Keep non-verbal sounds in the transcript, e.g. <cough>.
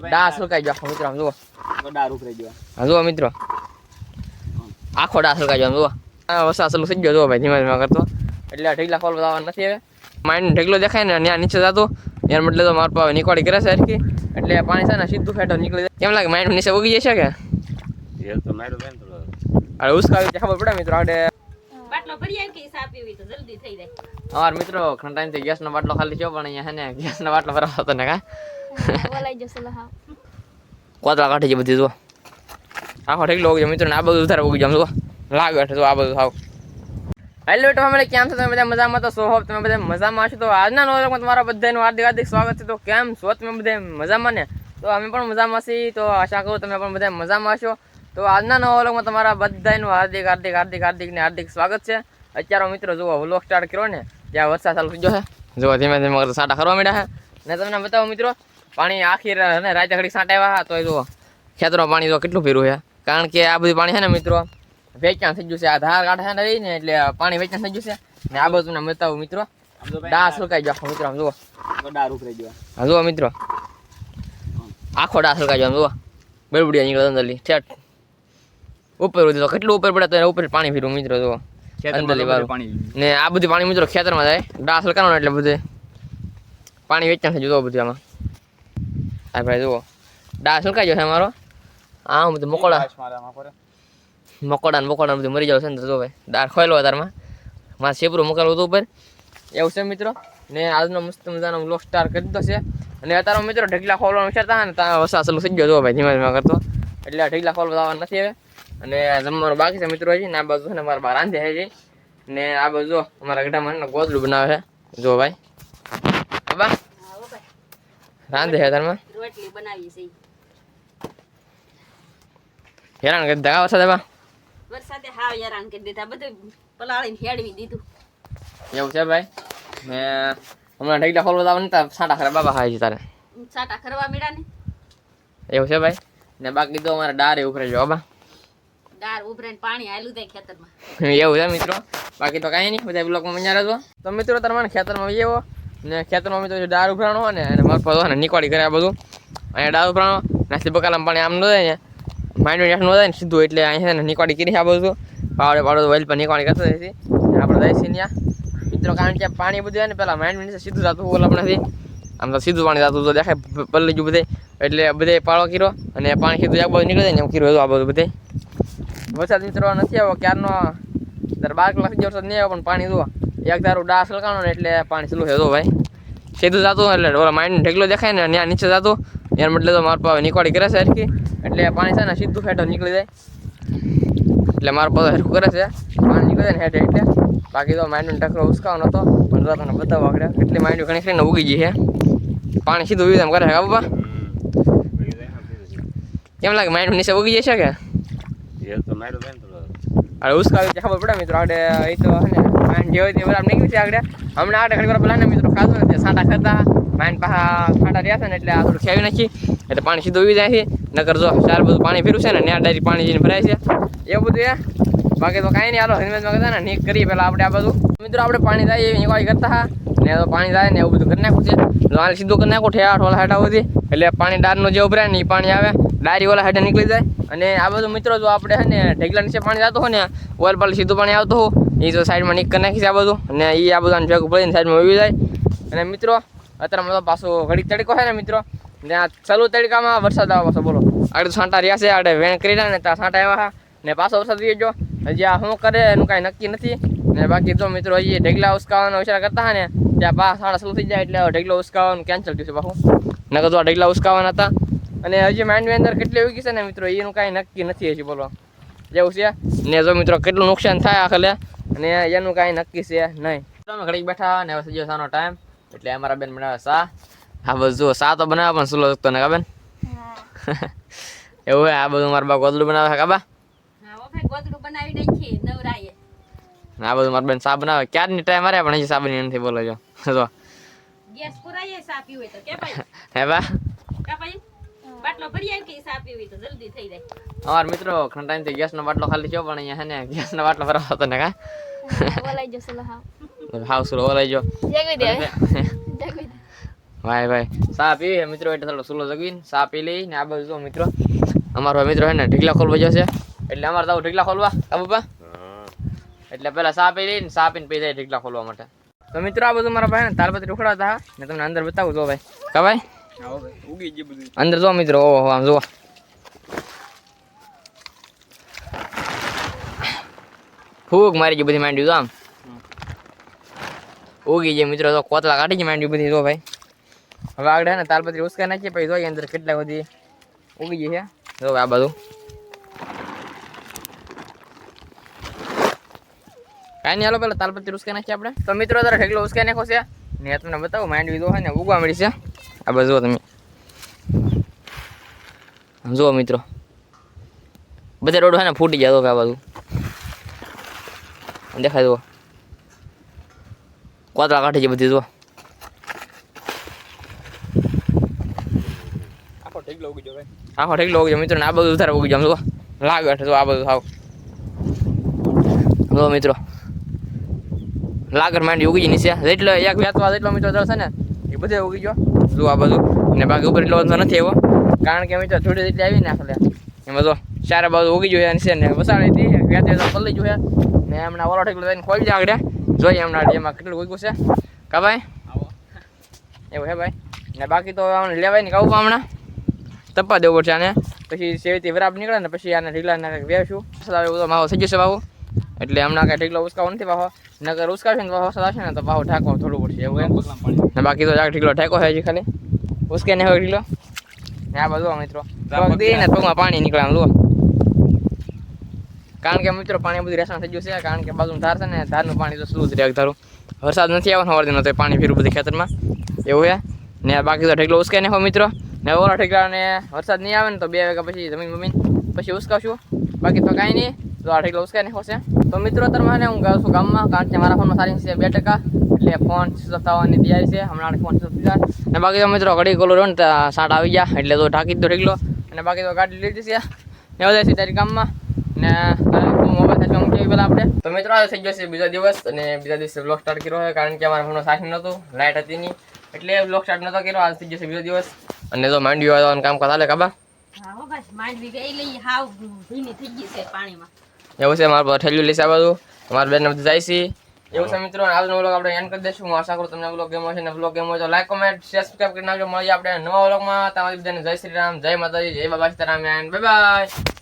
ડાસ હલકાઈ જો મિત્રો આમ જુઓ. દારૂ કરી દેવા હા જુઓ મિત્રો. આખો ડાસ સુકાઈ આમ જુઓ. આ વસા ચાલુ થઈ ગયો જુઓ ભાઈ ધીમે ધીમે કરતો. એટલે આ ઢગલા ફોલ બતાવવા નથી હવે. માઇન્ડ ઢગલો દેખાય ને ત્યાં નીચે જતો. એના મતલબ તો મારા પાસે નીકળી કરે છે સરખી એટલે પાણી છે ને સીધું ફેટો નીકળી જાય. કેમ લાગે માઇન્ડ નીચે ઉગી જશે કે? અરે ઉસકાવી ખબર પડે મિત્રો આપણે બાટલો ભરી આવી કે સા પીવી તો જલ્દી થઈ જાય. અમારા મિત્રો ઘણા ટાઈમથી ગેસનો બાટલો ખાલી થયો પણ અહીંયા હે ને ગેસનો બાટલો ભરાવતો હતો ને કા? બોલાઈ જશે છે બધી, જો. આખો ઠેકલો ઉગી મિત્રો આ બધું ઉધારે ઉગી જામ જો. લાગે તો આ બધું થાવ. હેલો બેટો અમે કેમ છો? તમે બધા મજામાં તો સો હોપ તમે બધા મજામાં છો તો આજના નોરકમાં તમારા બધાનું હાર્દિક હાર્દિક સ્વાગત છે. તો કેમ છો? તમે બધા મજામાં ને? તો અમે પણ મજામાં છીએ. તો આશા કરું તમે પણ બધા મજામાં છો તો આજના નવા વ્લોગમાં તમારા બધાનું હાર્દિક હાર્દિક હાર્દિક હાર્દિક ને હાર્દિક સ્વાગત છે. અત્યારે મિત્રો, જુઓ, વ્લોગ સ્ટાર્ટ કર્યો ને. ત્યાં વરસાદ ચાલુ થઈ ગયો છે. જુઓ, ધીમે ધીમે સાટા ખરવા માંડ્યા છે. ને તમને બતાવો, મિત્રો પાણી આખી ને રાતે ઘડી સાંટા આવ્યા તો જુઓ. ખેતરમાં પાણી જો કેટલું પીરું છે. કારણ કે આ બધું પાણી છે ને મિત્રો વેચાણ થઈ ગયું છે. આ ધાર કાંઠે ને રહી ને એટલે પાણી વેચાણ થઈ ગયું છે. ને આ બધું તમને બતાવું મિત્રો ડા હલકાઈ ગયો. મિત્રો આમ જુઓ. હા જુઓ મિત્રો. આખો ડાસ હલકાઈ ગયો આમ જુઓ. બળબડિયા નીકળે અંદરલી ઠેઠ ઉપર ઉધી તો કેટલું ઉપર પડે તો ઉપર પાણી ફીરું મિત્રો જુઓ. અંદરલી. ને આ બધું પાણી મિત્રો ખેતરમાં જાય. ડાસ હલકાનો એટલે બધે પાણી વેચાણ થઈ જતું બધું આમાં. આ ભાઈ જુઓ. ડાસ સુલકાઈ જશે મારો? આ બધું મોકોડા મકોડા મકોડા બધું મરી જાવ છે ને તો જો ભાઈ. દાર ખોયેલો તારમાં મારે સેપરું મોકલવું હતું ઉપર. એવું છે મિત્રો? ને આજનો મસ્ત મજાનો બ્લોક સ્ટાર કરી દીધો છે. અને અત્યારે મિત્રો ઢગલા ખોલવાનું વિચારતા હતા ને ત્યાં વસા ચાલુ થઈ ગયો જો ભાઈ ધીમે ધીમે કરતો. એટલે ઢગલા ખોલવા આવવા નથી હવે. અને જમવાનું બાકી છે મિત્રો હજી. ને આ બાજુ છે ને મારા બહાર રાંધે છે ને આ બાજુ જો અમારા ગઢામાં ગોદલું ગોદડું બનાવે છે. જો ભાઈ. હા ભાઈ રાંધે છે તારમાં. રોટલી બનાવી છે હેરાન કરી દા વરસાદ બા વરસાદે હાવ હેરાન કરી દીધા બધું પલાળીને હેડવી દીધું એવું છે ભાઈ ને હમણાં ઢગલા ખોલવા આવવા નતા સાંટા ખરા બાબા ખાય છે તારે સાટા કરવા મળ્યા ને એવું છે ભાઈ ને બાકી તો અમારે ડારે ઉભરે જો બા દાર ઉભરાઈને પાણી આયલું થાય ખેતરમાં એવું છે મિત્રો બાકી તો કાંઈ નહીં બધા બ્લોકમાં મજા રહેજો તો મિત્રો તમારે ખેતરમાં આવો ને ખેતરમાં મિત્રો જો ડાર ઉભરાણો હોય ને અને મગફળ હોય ને નીકળી કરે આ બધું અહીંયા ડાર પ્રાણો નાસ્તી બકાલામાં પાણી આમ ન થાય ને. માઇન્ડ યાસ ન થાય ને, સીધું એટલે અહીંયા છે ને નીકળી કરી આ બધું. પાવડે પાવડે વેલ પર નીકળી કરતો જાય આપણે જાય ત્યાં. મિત્રો કારણ કે પાણી બધું ને, પેલા માઇન્ડ નીચે સીધું જતું ઓલા આપણેથી આમ તો સીધું પાણી જતું તો દેખાય પલ્લી ગયું બધે. એટલે બધે પાળો કર્યો અને પાણી સીધું એક બાજુ નીકળી જાય ને એમ કર્યું હતું આ બધું બધે. વરસાદ મિત્રો નથી આવ્યો ક્યારનો? ત્યારે બાર કલાક જેવો વરસાદ નહીં આવ્યો, પણ પાણી જુઓ. એક ધારું ડાસ લગાણો ને એટલે પાણી ચાલુ છે. ભાઈ. સીધું જતું એટલે ઓલા માઇન્ડ ઢગલો દેખાય ને, ત્યાં નીચે જતું. એના એટલે તો મારા પાસે નીકળી કરે છે હરખી. એટલે પાણી છે ને સીધું ફેટો નીકળી જાય. એટલે મારો પાસે હરખું કરે છે. પાણી નીકળી જાય ને હેઠે એટલે. બાકી તો માઇન્ડ ટકરો ઉસકાવાનો હતો. પણ તો તને બતાવો આગળ. એટલે માઇન્ડ ઘણી ખરી ઉગી ગઈ છે. પાણી સીધું ઉગી એમ કરે છે બાબા કેમ લાગે માઇન્ડ નીચે ઉગી જશે કે? અરે ઉસકાવી ખબર પડે મિત્રો. આગળ એ તો હે ને જે હોય તે બરાબર નીકળી છે આગળ. હમણાં આગળ ઘણી વાર પેલા ને મિત્રો ખાધું નથી સાંટા ખાતા માઇન્ડ પાછા સાંટા રહ્યા છે ને એટલે આ થોડું ખેવી નાખી. એટલે પાણી સીધું ઉવી જાય છે. નકર જો ચાર બધું પાણી ફેરવું છે ને ત્યાં ડાયરી પાણી જઈને ભરાય છે. એવું બધું એ બાકી તો કાંઈ નહીં, હાલો હિન્દમાં કરતા ને, નીક કરીએ પહેલાં આપણે આ બધું. મિત્રો, આપણે પાણી જાય એવી ઇન્કવાયરી કરતા હા ને તો પાણી જાય ને એવું બધું કરી નાખું છે. હાલ સીધું કરી નાખું ઠેવા ઓલા હાટા સુધી. એટલે પાણી ડારનું જે ઉભરાય ને એ પાણી આવે. ડાયરી ઓલા હાટે નીકળી જાય. અને આ બધું મિત્રો, જો આપણે છે ને ઢેગલા નીચે પાણી જતું હોય ને, ઓલ પાલ સીધું પાણી આવતું હોય એ તો સાઈડમાં નીક કરી નાખી છે આ બધું. અને એ આ બધું ભેગું પડીને સાઈડમાં ઊભી જાય. અને મિત્રો અત્યારે મતલબ પાછો ઘડી તડકો છે ને મિત્રો. ને આ ચાલુ તડકામાં વરસાદ આવે પાછો, બોલો. આગળ સાંટા રહ્યા છે, આડે વેણ કરી ને ત્યાં સાંટા આવ્યા ને પાછો વરસાદ થઈ ગયો. હજી આ શું કરે એનું કાંઈ નક્કી નથી. ને બાકી તો મિત્રો હજી ઢેગલા ઉસકાવાનો વિચાર કરતા હા ને, ત્યાં પા સાડા શું થઈ જાય એટલે ઢગલો ઉસકાવાનું કેન્સલ થયું છે પાછું. નકર તો આ ઢેગલા ઉસકાવાના હતા. અને હજી માઇન્ડની અંદર કેટલી ઉગી છે ને મિત્રો, એનું કાંઈ નક્કી નથી હજી, બોલો. જેવું છે? ને જો મિત્રો કેટલું નુકસાન થાય આખલે, અને એનું કાંઈ નક્કી છે નહીં. તમે ઘડીક બેઠા ને હવે સાનો ટાઈમ એટલે અમારા બેન બનાવે સા. હા બધું જુઓ સા તો બનાવે પણ સુલો તો ને કાબેન <laughs> એવું હે આ બધું મારા બા ગોદડું બનાવે નવરાએ ને આ બધું મારા બેન સા બનાવે. ક્યારની ટાઈમ મારે પણ હજી સા બની નથી બોલો જો. <laughs> જો. ગેસ પુરાઈએ સા પીવી હોય તો કે ભાઈ? <laughs> હે બા? કા ભાઈ? બાટલો ભરી આવી કે સા પીવી તો જલ્દી થઈ જાય. અમાર મિત્રો ઘણા ટાઈમથી ગેસનો બાટલો ખાલી થયો પણ અહીંયા હે ને ગેસનો બાટલો ભરાવો હતો ને કા બોલાઈ જશે લહા હાવ સુલો ઓલાઈ જો. જગવી દે. જગવી દે. ભાઈ ભાઈ સા પીવી મિત્રો એટલે થોડો સુલો જગવીને સા પી લઈ ને આ બાજુ જો મિત્રો. અમારો મિત્રો છે ને ઢીકલા ખોલવા જશે. એટલે અમારે તો ઢીકલા ખોલવા. કા પપ્પા? એટલે પેલા સા પી લઈને સા પીને પી જાય ઢીકલા ખોલવા માટે. તો મિત્રો આ બધું મારા ભાઈ ને તાલપત્રી ઉખડાતા હા. ને તમને અંદર બતાવું જો ભાઈ. કા ભાઈ. ઉગી ગયું બધું. અંદર જો મિત્રો. ઓહો આમ જુઓ. ફૂગ મારી ગયું બધી માંડ્યું તો આમ. ઉગી જાય મિત્રો તો કોતલા કાઢી જાય માંડ્યું બધી જો ભાઈ. હવે આગળ ને તાલપત્રી ઉસકા નાખીએ પછી જોઈએ અંદર કેટલા બધી ઉગી ગઈ છે. જો આ બધું કાંઈ નહીં હાલો પેલા તાલપત્રી ઉસકા નાખીએ આપણે. તો મિત્રો તારા ઠેકલો ઉસકા નાખો છે. ને તમને બતાવો માંડવી તો હે ને ઉગવા મળી છે. આ બધું તમે. જુઓ મિત્રો. બધા રોડ છે ને ફૂટી જાય તો આ બધું દેખાય જુઓ. કોતરા કાઢી છે બધી જુઓ. આખો ઉગી જાય મિત્રો આ બધું ઉતારે ઉગી જાય આમ જુઓ. લાગે જો આ બધું સાવ જુઓ મિત્રો. લાગર માંડી ઉગી જાય નીચે. જેટલો એક વ્યાતવા જેટલો મિત્રો થશે છે ને એ બધે ઉગી ગયો. જુઓ આ બધું. ને બાકી ઉપર એટલો વાંધો નથી આવ્યો કારણ કે મિત્રો થોડી જેટલી આવી ને એમાં જો ચારે બાજુ ઉગી જોઈએ છે ને વસાડી હતી. વેચે તો પલ્લી જોઈએ ને હમણાં ઓલો ઠેકલો થઈને ખોલી જાય આગળ. જોઈએ હમણાં એમાં કેટલું ઉગ્યું છે. કા ભાઈ? એવું હે ભાઈ? ને બાકી તો આને લેવાય ને કહું હમણાં? તપવા દેવું પડશે આને. પછી સેવીથી વરાપ નીકળે ને પછી આને ઢીકલાને વેવશું વરસાદ એવું તો માવો થઈ જશે બાહુ એટલે હમણાં કાંઈ ઢીકલો ઉસકાવો નથી પાહો નગર ઉસકાવશે ને તો વરસાદ આવશે ને તો પાહો ઠાકો થોડું પડશે એવું એમ. ને બાકી તો જાગ ઢીકલો ઠેકો છે હજી ખાલી. ઉસકે ને હોય ઢીકલો ને આ બધું મિત્રો. પગ દે ને પગમાં પાણી નીકળવાનું જુઓ કારણ કે મિત્રો પાણી બધું રેસણ થઈ ગયું છે, કારણ કે બાજુ ધાર છે ને, ધારનું પાણી તો શું જ રહે ધારું વરસાદ નથી આવવાનો સવારથી તો પાણી ફેરવું બધું ખેતરમાં. એવું છે ને બાકી તો ઠેકલો ઉસકાઈ નાખો મિત્રો. ને ઓલા ઠેકલાને વરસાદ નહીં આવે ને તો બે વાગ્યા પછી જમીન બમીન પછી ઉસકાવશું. બાકી તો કાંઈ નહીં, તો આ ઠેકલો ઉસકાઈ નાખો છે. તો મિત્રો તમારે હું ગયો છું ગામમાં, કારણ કે મારા ફોનમાં સારી છે બે ટકા. એટલે ફોન થવાની તૈયારી છે, હમણાં ફોન ને બાકી તો મિત્રો ઘડી ગોલો રહ્યો ને, તો સાટ આવી ગયા, એટલે તો ઢાંકી દો ઢેકલો અને બાકી તો ગાડી લીધી છે. ને છે તારી ગામમાં. ને આપણે. તો મિત્રો આ થઈ જશે બીજો દિવસ અને બીજા દિવસે બ્લોગ સ્ટાર્ટ કર્યો છે કારણ કે અમારા ફોનનો સાથી નહોતું લાઇટ હતી નહીં. એટલે બ્લોગ સ્ટાર્ટ નહોતો કર્યો આજ થઈ જશે બીજો દિવસ. અને તો માંડવી વાળવાનું કામ કરતા કાબા? હા હો ભાઈ માંડવી ગઈ લઈ હાવ ભીની થઈ ગઈ છે પાણીમાં. એવું છે મારા ઠેલ્યું લેશે આ બધું અમારા બેન બધું જાય છે. એવું છે મિત્રો આજનો બ્લોગ આપણે એન્ડ કરી દઈશું. હું આશા કરું તમને બ્લોગ ગેમો છે ને વ્લોગ ગેમો તો લાઈક કોમેન્ટ શેર સબસ્ક્રાઈબ કરી નાખજો. મળીએ આપણે નવા બ્લોગમાં તમારી બધાને જય શ્રી રામ જય માતાજી જય બાબા સીતારામ બાય બાય